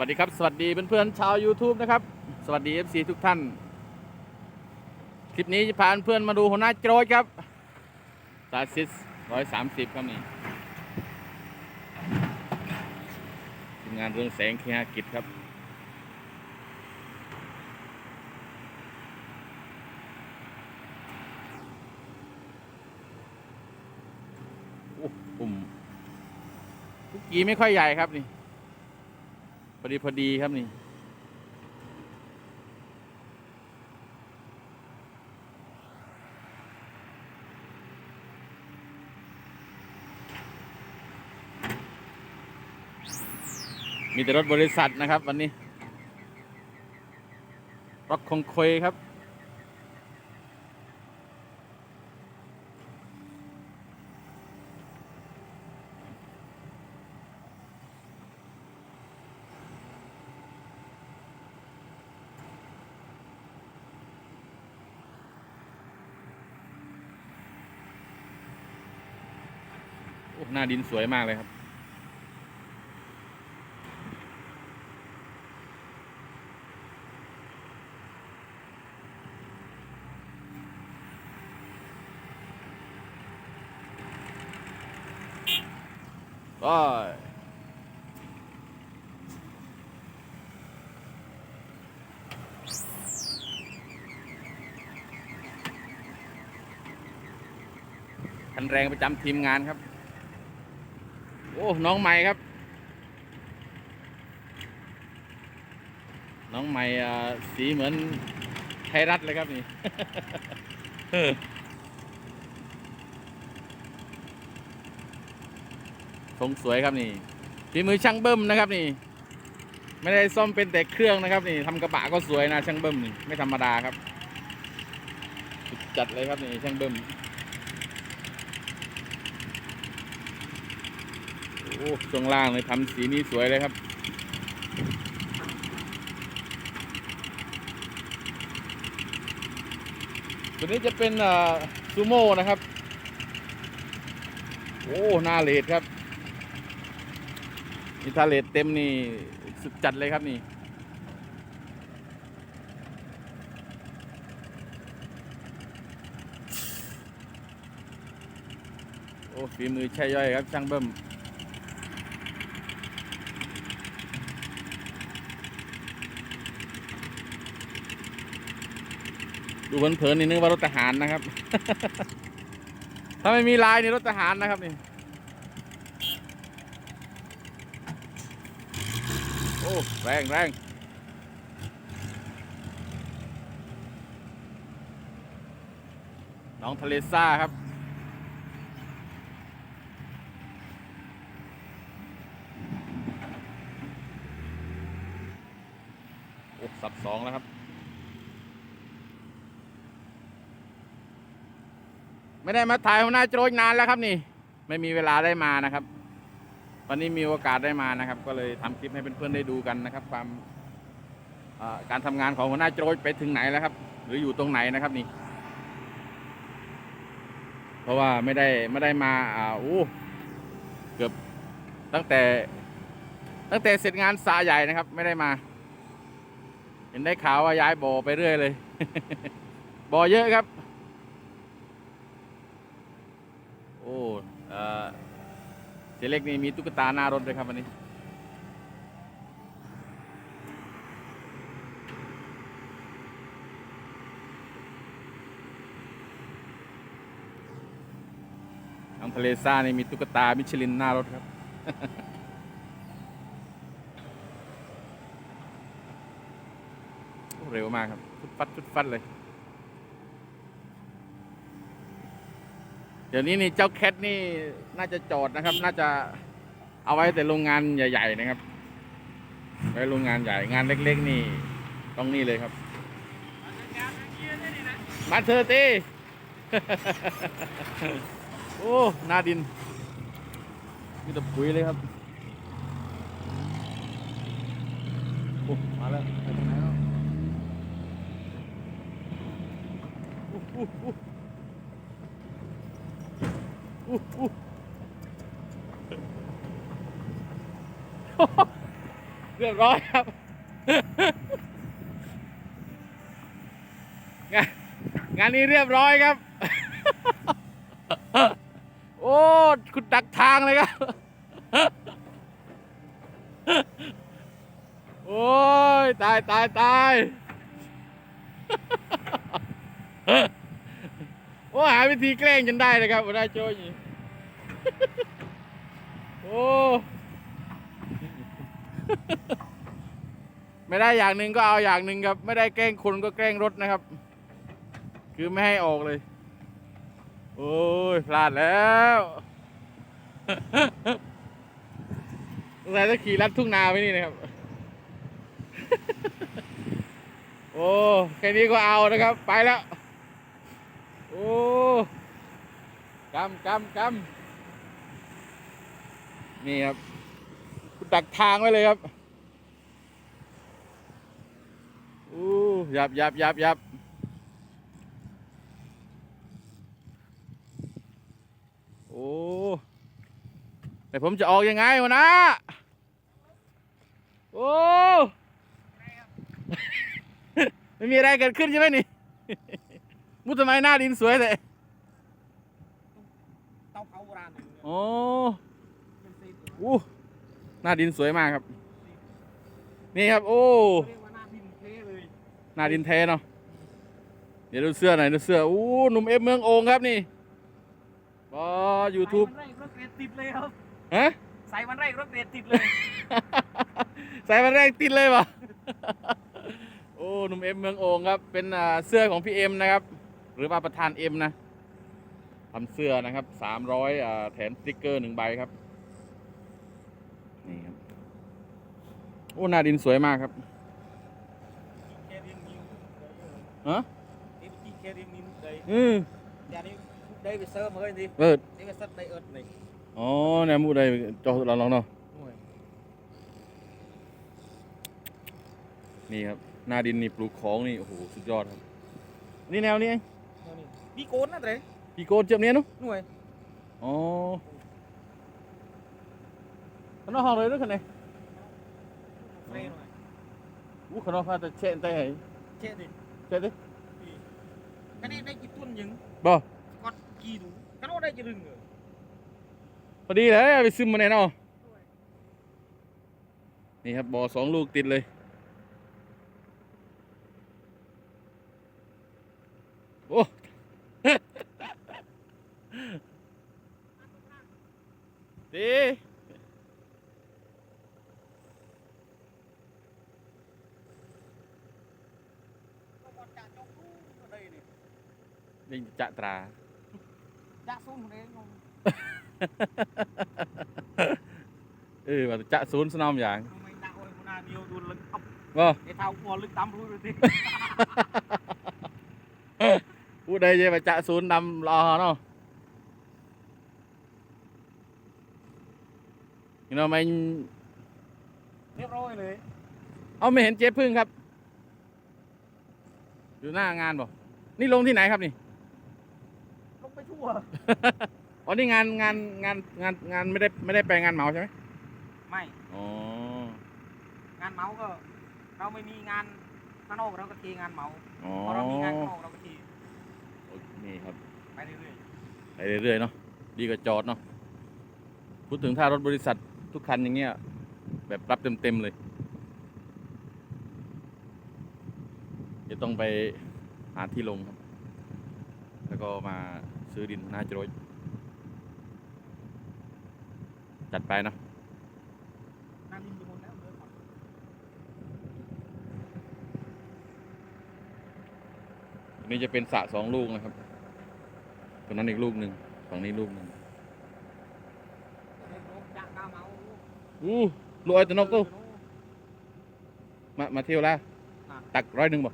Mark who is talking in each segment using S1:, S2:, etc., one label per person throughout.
S1: วัสดีครับ สวัสดีเพื่อนๆชาว YouTube นะครับ สวัสดี FC ทุกท่าน คลิปนี้จะพาเพื่อนมาดูหัวหน้าโจรครับตาซิสร้อยสามสิบครับนี่ทีมงานเรื่องแสงเคหกิจครับโอ้ปุ่มทุกกีไม่ค่อยใหญ่ครับนี่ อดีพอดีครับนี่ มีแต่รถบริษัทนะครับวันนี้รถคงคยครับ หน้าดินสวยมากเลยครับ ก็คันแรงประจำทีมงานครับ โอ้ น้องใหม่ครับ น้องใหม่สีเหมือนไทยรัฐเลยครับนี่ทรงสวยครับนี่ฝีมือช่างเบิ้มนะครับนี่ ไม่ได้ซ่อมเป็นแต่เครื่องนะครับนี่ทำกระบะก็สวยนะช่างเบิ้มนี่ไม่ธรรมดาครับ จัดเลยครับนี่ช่างเบิ้ม โอ้ช่วงล่างเลยทำสีนี้สวยเลยครับ ตัวนี้จะเป็นซูโม่นะครับ โอ้หน้าเลดครับนี่ถ้าเลดเต็มนี่สุดจัดเลยครับนี่โอ้ฝีมือใช่ย่อยครับช่างเบิ้ม ดูเผินๆนี่นึกว่ารถทหารนะครับ ถ้าไม่มีลายนี่รถทหารนะครับนี่ โอ้ แรงแรงน้องทะเลซ่าครับโอ้สับสองแล้วครับ ไม่ได้มาถ่ายหัวหน้าโจรนานแล้วครับนี่ ไม่มีเวลาได้มานะครับ วันนี้มีโอกาสได้มานะครับ ก็เลยทำคลิปให้เพื่อนๆได้ดูกันนะครับ ความการทำงานของหัวหน้าโจรไปถึงไหนแล้วครับ หรืออยู่ตรงไหนนะครับนี่ เพราะว่าไม่ได้ไม่ได้มาอ่าอู้เกือบตั้งแต่ ตั้งแต่เสร็จงานสาใหญ่นะครับ ไม่ได้มา เห็นได้ข่าวว่าย้ายบ่อไปเรื่อยเลยบ่อเยอะครับ โอ้เออเจเล็กนี่มีตุ๊กตาหน้ารถเลยครับวันนี้น้องทะเลซ่านี่มีตุ๊กตามิชลินหน้ารถครับเร็วมากครับ ฟุดฟัดฟุดฟัดเลย เดี๋ยวนี้นี่เจ้าแคทนี่น่าจะจอดนะครับ น่าจะเอาไว้แต่โรงงานใหญ่ ๆ นะครับ ไว้โรงงานใหญ่งานเล็ก ๆ นี่ต้องนี่เลยครับมาเธอตีโอ้หน้าดินมีแต่ปุ๋ยเลยครับโอ้มาแล้วไปทางไหนแล้วอู้อู้อู้อู้อู้ เรียบร้อยครับงานงานนี้เรียบร้อยครับ โอ้คุณดักทางเลยครับ โอ้ย ตายตายตายโอ้หาวิธีแกล้งจนได้เลยครับหัวหน้าโจย โอ้ ไม่ได้อย่างหนึ่งก็เอาอย่างหนึ่งครับ ไม่ได้แกล้งคนก็แกล้งรถนะครับ คือไม่ให้ออกเลย โอ้ยพลาดแล้วสงสัยจะขี่ลัดทุ่งนาไปนี่นะครับ โอ้แค่นี้ก็เอานะครับ ไปแล้ว โอ้กำกำกำ นี่ครับดักทางไว้เลยครับอู้ยับยับยับยับโอ้แต่ผมจะออกยังไงวะนะโอ้ไม่มีอะไรเกิดขึ้นใช่ไหมนี่ มุทำไมหน้าดินสวยเลย
S2: เตาเผาโบราณเลย
S1: โอ้
S2: เป็นซีด
S1: อู้หน้าดินสวยมากครับ นี่ครับ โอ้
S2: เรียกว่าหน้าดินเทเลย
S1: หน้าดินแท้เนาะเดี๋ยวดูเสื้อหน่อยดูเสื้ออู้หนุ่มเอฟเมืองโองครับนี่บอยูทูบ
S2: ใส่วันแรกรถเกรดติดเลยครับ
S1: ฮะ
S2: ใส่วันแรกรถเกรดติดเลย
S1: ใส่วันแรกติดเลยปะโอ้หนุ่มเอ็มเมืองโองครับ เป็นอ่าเสื้อของพี่เอ็มนะครับ หรือว่าประธานเอ็มนะทำเสื้อนะครับสามร้อยอ่าแถมสติ๊กเกอร์หนึ่งใบครับนี่ครับ โอ้หน้าดินสวยมากครับ
S2: แคเรียงนิ้ว
S1: ฮะ
S2: นี่เป็นที่แคเรียงนิ้วเลย
S1: อืม
S2: อย่านี้ได้ไปเซิร์ฟมาเลยดิ
S1: เปิด
S2: ได้ไปซัดได้เอิร์ดนี่
S1: อ๋อเนี่ยมูได้จอเราลองเนาะ
S2: หน่วย
S1: นี่ครับหน้าดินนี่ปลูกของนี่โอ้โหสุดยอดครับ นี่แนวนี้เอง
S2: หน่วยนี่มีโกนนะเต้
S1: พี่โกนเจ็บเนี้ยเนุ
S2: หน่วย
S1: อ๋อขนมห้องเลยด้วยคันไหน
S2: เฟรหน่วย
S1: อู้ขนมพาแต่เช่นแต่ไหน
S2: เช็ดดิ
S1: เช่นดิ
S2: กันนี้ได้กี่ต้นยัง
S1: บ่
S2: กอดกี่ดูกันว่าได้จะรึงเหรอ
S1: พอดีเลยเอาไปซึมมาแน่นอนนี่ครับบ่อสองลูกติดเลย โอ้ ดี
S2: ก็กอดจ่าจงรู้ก็ได้ดิ
S1: นี่จะตรา
S2: จ่าซูนคนเองงง
S1: เออว่าจะศูนย์สนามอย่าง
S2: ทำไมด่าโอ้ยคนหน้าเดียวดูลึกอับ
S1: บ่
S2: ไอ้เท้าหัวลึกตามรู้เลยดิ
S1: พูดได้ยังว่าจะศูนย์ดำรอเนาะนี่เนาะไม่
S2: เรียบร้อยเลย
S1: เอาไม่เห็นเจ๊พึ่งครับ อยู่หน้างานบ่นี่ลงที่ไหนครับนี่
S2: ลงไปทั่ ว
S1: อ๋อนี่งานงานงานงานงานไม่ได้ไม่ได้ไปงานเหมาใช่ไหม
S2: ไม่
S1: อ๋อ
S2: งานเมาก็ เราไม่มีงานข้างนอกเราก็ทีงานเมา
S1: อ๋อ
S2: พอเรามีงานข้างนอกเราก็ที
S1: นี่ครับ
S2: ไปเรื่อย
S1: ไปเรื่อยๆเนาะดีกว่าจอดเนาะพูดถึงถ้ารถบริษัททุกคันอย่างเงี้ยแบบรับเต็มๆเลย จะต้องไปหาที่ลงครับ แล้วก็มา ซื้อดินหน้าจรยจัดไปเนาะ
S2: ๆนั่นดินอยู่บนแล้วเดินก่อน
S1: อันนี้จะเป็นสระสองลูกนะครับตรงนั้นอีกลูกหนึ่งฝั่งนี้ลูกหนึ่ง
S2: เดินลงจากกาเมา
S1: อู้ลูกไอ้ตวนกตู้มา มาเที่ยวแล้วตักร้อยหนึ่งบ่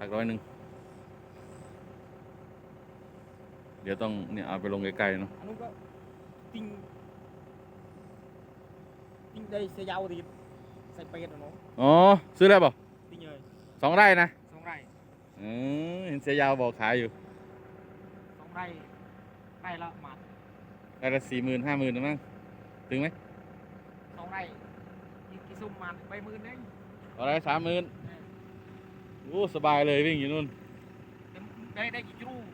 S1: ตักร้อยหนึ่ง เดี๋ยวต้องเนี่ยเอาไปลงไกลๆเนาะ
S2: อันนู้นก็ติงติงได้เสียยาวดีใส่เป็ดอะเนาะ
S1: อ๋อซื้อแล้วบ่
S2: ติงเลย
S1: สองไร่นะ
S2: สองไร่
S1: อืมเห็นเสียยาวบอกขายอยู่
S2: สองไร่ไร่ละหมาด
S1: ไร่ละสี่หมื่นห้าหมื่นนะมั้งถึงไหม
S2: สองไร่กี่กิกี่ซุ่มมันใบมือเอง
S1: อะไรสามหมื่นโอ้สบายเลยวิ่งอยู่นู่น
S2: ได้ได้กี่จู
S1: แ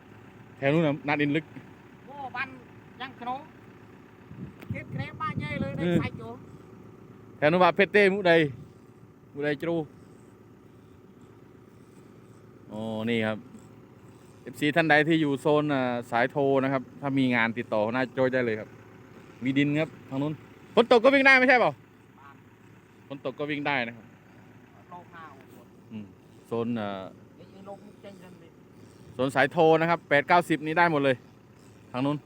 S1: ถวนู้นน่ะนาดินลึก
S2: โอ้บันยังขนมเก็บเครปบ้าใหญ่เลยได้
S1: เออ
S2: ใส่จู
S1: แถวนู้นว่าเพชรเต้มุใดมุใดจรูโอ้นี่ครับ FC ท่านใดที่อยู่โซนอ่าสายโทรนะครับ ถ้ามีงานติดต่อหน้าโจยได้เลยครับ มีดินครับทางนู้นฝนตกก็วิ่งได้ไม่ใช่เปล่า
S2: บ้าน
S1: ฝนตกก็วิ่งได้นะครับ
S2: โลกหน้าโอ้โห
S1: อืมโซนอ่า
S2: ไอ้โลกมุกเจงจังเลย
S1: โซนสายโทรนะครับแปดเก้าสิบนี้ได้หมดเลย ทางนู้น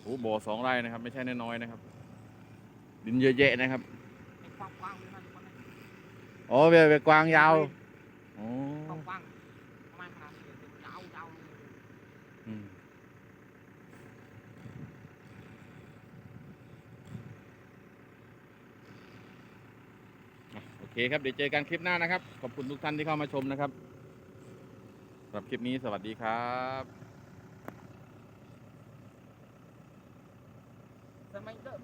S1: โอ้บ่อสองไร่นะครับ ไม่ใช่น้อยๆนะครับ ดินเยอะแยะนะครับ
S2: ไอ้ความกว้างเลยนะมัน
S1: อ๋อเวเวกวางยาวอ๋อ
S2: ความกว้างประมาณขนาดนี้เลยยาวยาวเลย
S1: อืมอะโอ เคครับ เดี๋ยวเจอกันคลิปหน้านะครับ ขอบคุณทุกท่านที่เข้ามาชมนะครับสำหรับคลิปนี้สวัสดีครับ
S2: สมัยเดิม